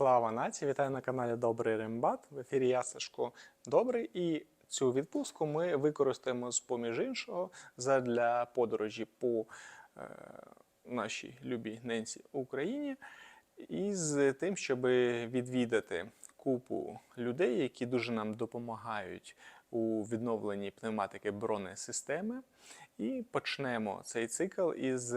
Слава нації! Вітаю на каналі Добрий Рембат. В ефірі я Сашко Добрий. І цю відпустку ми використаємо з поміж іншого задля подорожі по е, нашій любій ненці Україні, і з тим, щоб відвідати купу людей, які дуже нам допомагають у відновленні пневматики бронесистеми. І почнемо цей цикл із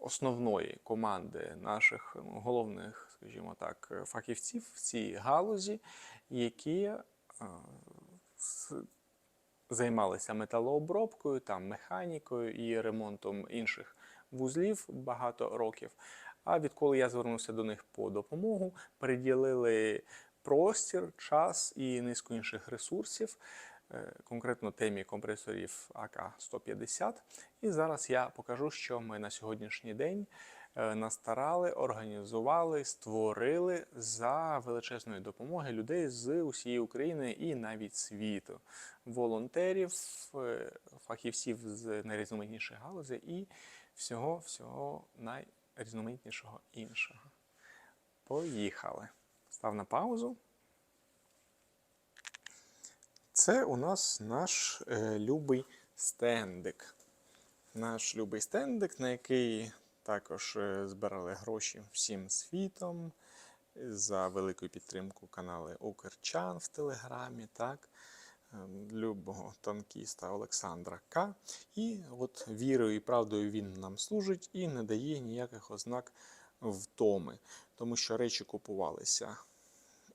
основної команди наших ну, головних, скажімо так, фахівців в цій галузі, які е, займалися металообробкою, там, механікою і ремонтом інших вузлів багато років. А відколи я звернувся до них по допомогу, приділили простір, час і низку інших ресурсів, е, конкретно темі компресорів АК-150. І зараз я покажу, що ми на сьогоднішній день е, настарали, організували, створили за величезної допомоги людей з усієї України і навіть світу, волонтерів, е, фахівців з найрізноманітніших галузей і всього всього найрізноманітнішого іншого. Поїхали. Став на паузу. Це у нас наш е, любий стендик. Наш любий стендик, на який також е, збирали гроші всім світом за велику підтримку канали Укрчан в Телеграмі, так, е, любого танкіста Олександра К. І от вірою і правдою він нам служить і не дає ніяких ознак втоми, тому що речі купувалися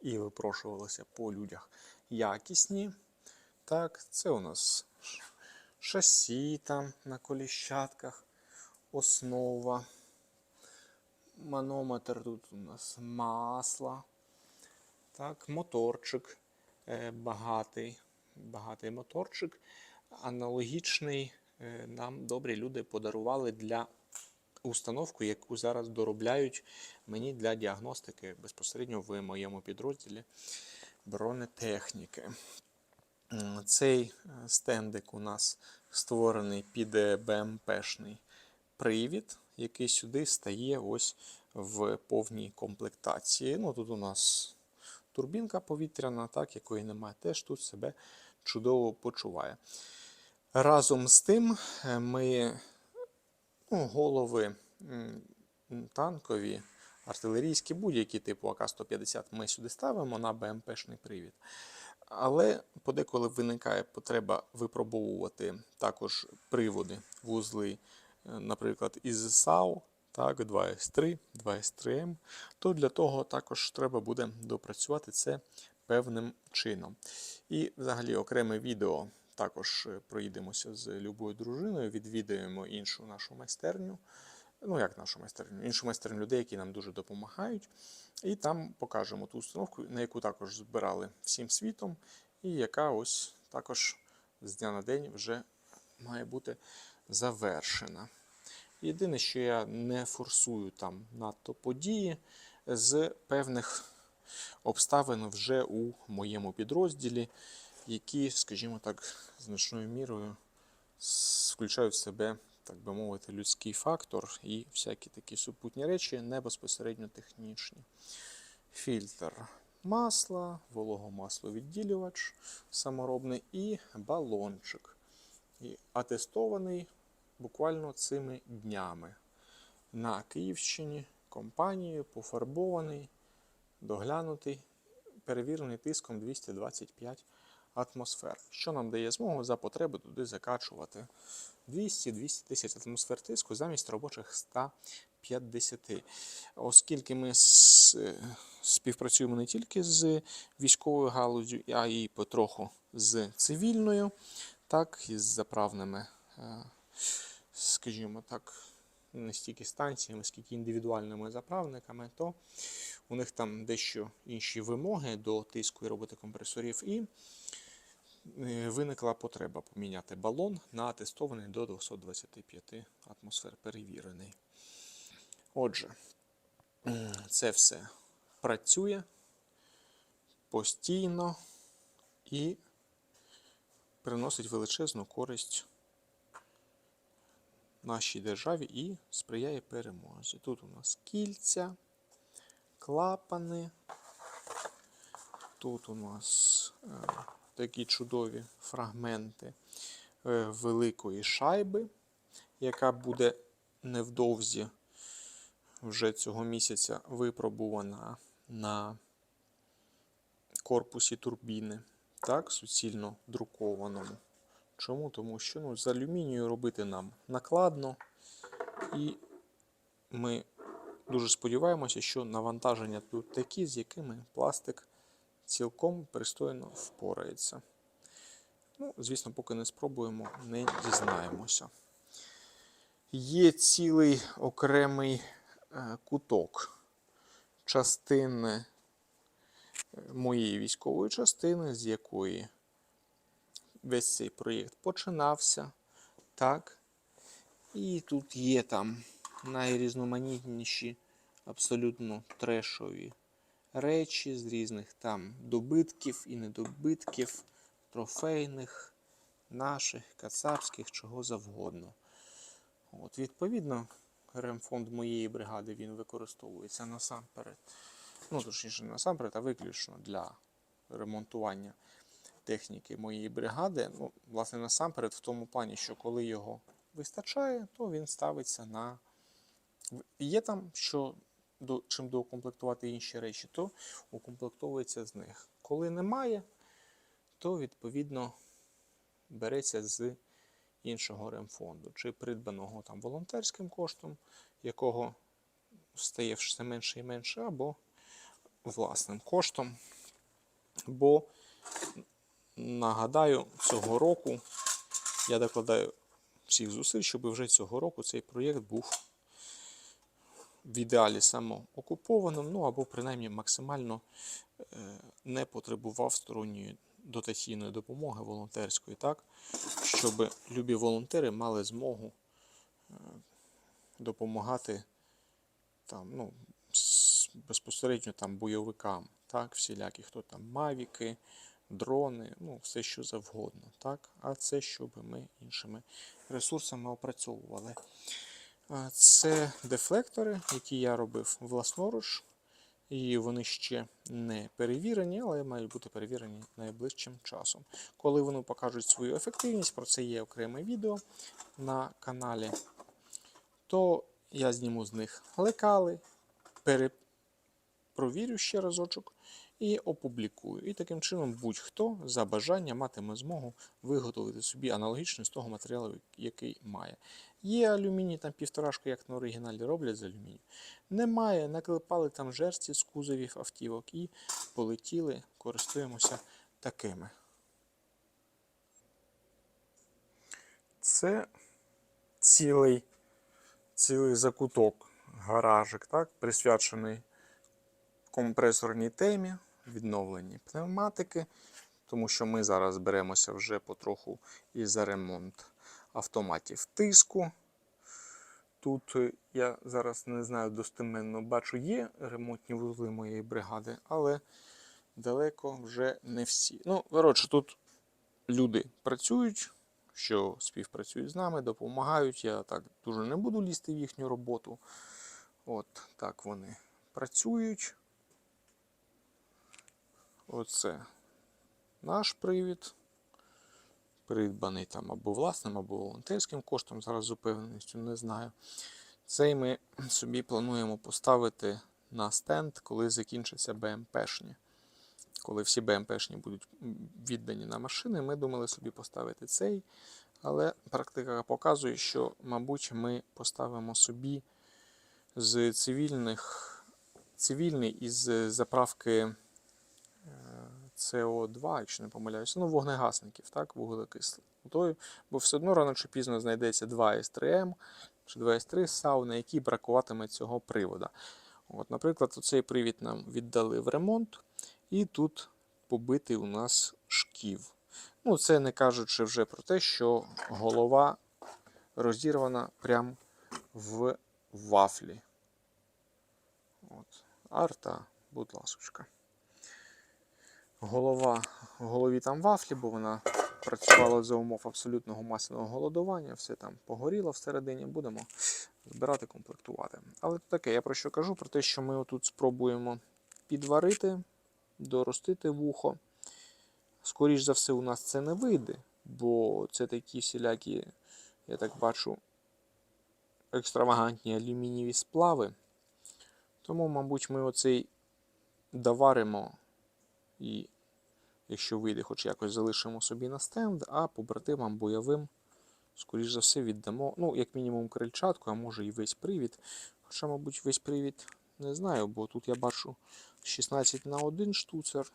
і випрошувалися по людях якісні. Так, це у нас шасі там на коліщатках, основа. Манометр тут у нас масло. Так, моторчик е, багатий. Багатий моторчик. Аналогічний е, нам добрі люди подарували для установку, яку зараз доробляють мені для діагностики безпосередньо в моєму підрозділі бронетехніки. Цей е, стендик у нас створений під БМПшний привід, який сюди стає ось в повній комплектації. Ну, тут у нас турбінка повітряна, так, якої немає, теж тут себе чудово почуває. Разом з тим е, ми ну, голови танкові, артилерійські, будь-які типу АК-150 ми сюди ставимо на БМПшний привід. Але подеколи виникає потреба випробовувати також приводи, вузли, наприклад, із САУ, так, 2С3, 2С3М, то для того також треба буде допрацювати це певним чином. І взагалі окреме відео також е, проїдемося з любою дружиною, відвідаємо іншу нашу майстерню. Ну, як нашу майстерню, іншу майстерню людей, які нам дуже допомагають. І там покажемо ту установку, на яку також збирали всім світом, і яка ось також з дня на день вже має бути завершена. Єдине, що я не форсую там надто події з певних обставин вже у моєму підрозділі, які, скажімо так, значною мірою включають в себе, так би мовити, людський фактор і всякі такі супутні речі, не безпосередньо технічні. Фільтр масла, вологомасловідділювач саморобний і балончик. І атестований буквально цими днями на Київщині компанією, пофарбований, доглянутий, перевірений тиском 225 атмосфер, що нам дає змогу за потреби туди закачувати 200-200 тисяч атмосфер тиску замість робочих 150. Оскільки ми е, співпрацюємо не тільки з військовою галузю, а й потроху з цивільною, так, і з заправними, е, скажімо так, не стільки станціями, скільки індивідуальними заправниками, то у них там дещо інші вимоги до тиску і роботи компресорів. І е, виникла потреба поміняти балон на тестований до 225 атмосфер перевірений. Отже, це все працює постійно і приносить величезну користь нашій державі і сприяє перемозі. Тут у нас кільця, клапани, Тут у нас е, такі чудові фрагменти е, великої шайби, яка буде невдовзі вже цього місяця випробувана на корпусі турбіни, так, суцільно друкованому. Чому? Тому що ну, з алюмінію робити нам накладно, і ми дуже сподіваємося, що навантаження тут такі, з якими пластик цілком пристойно впорається. Ну, звісно, поки не спробуємо, не дізнаємося. Є цілий окремий е, куток частини е, моєї військової частини, з якої весь цей проєкт починався. Так. І тут є там найрізноманітніші, абсолютно трешові речі з різних там добитків і недобитків, трофейних, наших, кацапських, чого завгодно. От, відповідно, ремфонд моєї бригади він використовується насамперед. Ну, точніше, насамперед, а виключно для ремонтування техніки моєї бригади. Ну, власне, насамперед, в тому плані, що коли його вистачає, то він ставиться на. Є там, що до, чим доукомплектувати інші речі, то укомплектовується з них. Коли немає, то відповідно береться з іншого ремфонду, чи придбаного там волонтерським коштом, якого стає все менше і менше, або власним коштом. Бо, нагадаю, цього року я докладаю всіх зусиль, щоб вже цього року цей проєкт був в ідеалі самоокупованим, ну або принаймні максимально е, не потребував сторонньої дотаційної допомоги волонтерської, так, щоб любі волонтери мали змогу е, допомагати там, ну, безпосередньо там бойовикам, так, всілякі, хто там мавіки, дрони, ну, все що завгодно. Так? А це щоб ми іншими ресурсами опрацьовували. Це дефлектори, які я робив власноруч. І вони ще не перевірені, але мають бути перевірені найближчим часом. Коли вони покажуть свою ефективність, про це є окреме відео на каналі, то я зніму з них лекали, перепровірю ще разочок і опублікую. І таким чином будь-хто за бажання матиме змогу виготовити собі аналогічний з того матеріалу, який має. Є алюміній, там півторашку, як на оригіналі роблять з алюмінію. Немає, наклепали там жерсті з кузовів автівок і полетіли, користуємося такими. Це цілий, цілий закуток, гаражик, так, присвячений компресорній темі, відновленні пневматики, тому що ми зараз беремося вже потроху і за ремонт автоматів тиску. Тут е, я зараз не знаю достеменно, бачу, є ремонтні вузли моєї бригади, але далеко вже не всі. Ну, коротше, тут люди працюють, що співпрацюють з нами, допомагають. Я так дуже не буду лізти в їхню роботу. От так вони працюють. Оце наш привід. Придбаний там або власним, або волонтерським коштом, зараз з упевненістю не знаю. Цей ми собі плануємо поставити на стенд, коли закінчаться БМПшні. Коли всі БМПшні будуть віддані на машини, ми думали собі поставити цей. Але практика показує, що, мабуть, ми поставимо собі з цивільних, цивільний із заправки СО2, якщо не помиляюся, ну, вогнегасників, так, вуглекислотою, бо все одно рано чи пізно знайдеться 2 С3М чи 2 С3 САУ, на якій бракуватиме цього привода. От, наприклад, цей привід нам віддали в ремонт, і тут побитий у нас шків. Ну, це не кажучи вже про те, що голова розірвана прямо в вафлі. От. Арта, будь ласочка. Голова, в голові там вафлі, бо вона працювала за умов абсолютного масляного голодування, все там погоріло всередині, будемо збирати, комплектувати. Але таке, я про що кажу? Про те, що ми отут спробуємо підварити доростити вухо. Скоріш за все, у нас це не вийде, бо це такі всілякі, я так бачу, екстравагантні алюмінієві сплави. Тому, мабуть, ми оцей доваримо і, якщо вийде, хоч якось залишимо собі на стенд, а побратимам бойовим, скоріш за все, віддамо, ну, як мінімум, крильчатку, а може і весь привід. Хоча, мабуть, весь привід не знаю, бо тут я бачу 16 на 1 штуцер,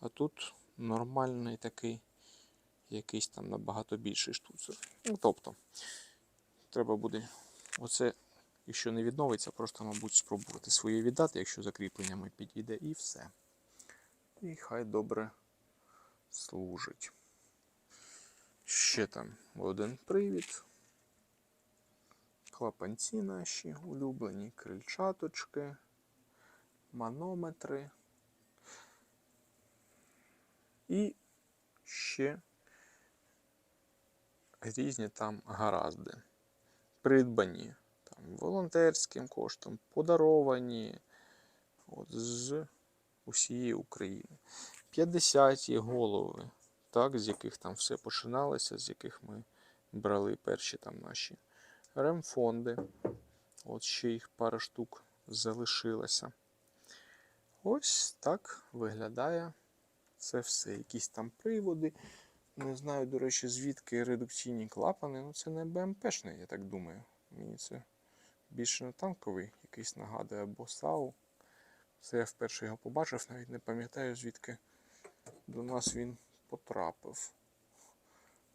а тут нормальний такий, якийсь там набагато більший штуцер. Ну, тобто, треба буде оце, якщо не відновиться, просто, мабуть, спробувати своє віддати, якщо закріпленнями підійде, і все. І хай добре служить. Ще там один привід. Клапанці наші улюблені, крильчаточки, манометри. І ще різні там гаразди. Придбані там, волонтерським коштом, подаровані от, з усієї України. 50 голови, так, з яких там все починалося, з яких ми брали перші там наші ремфонди. От ще їх пара штук залишилося. Ось так виглядає це все. Якісь там приводи. Не знаю, до речі, звідки редукційні клапани. Ну, це не БМПшний, я так думаю. Мені це більше на танковий якийсь нагадує або САУ. Це я вперше його побачив, навіть не пам'ятаю, звідки до нас він потрапив.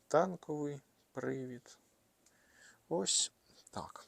Танковий привід. Ось так.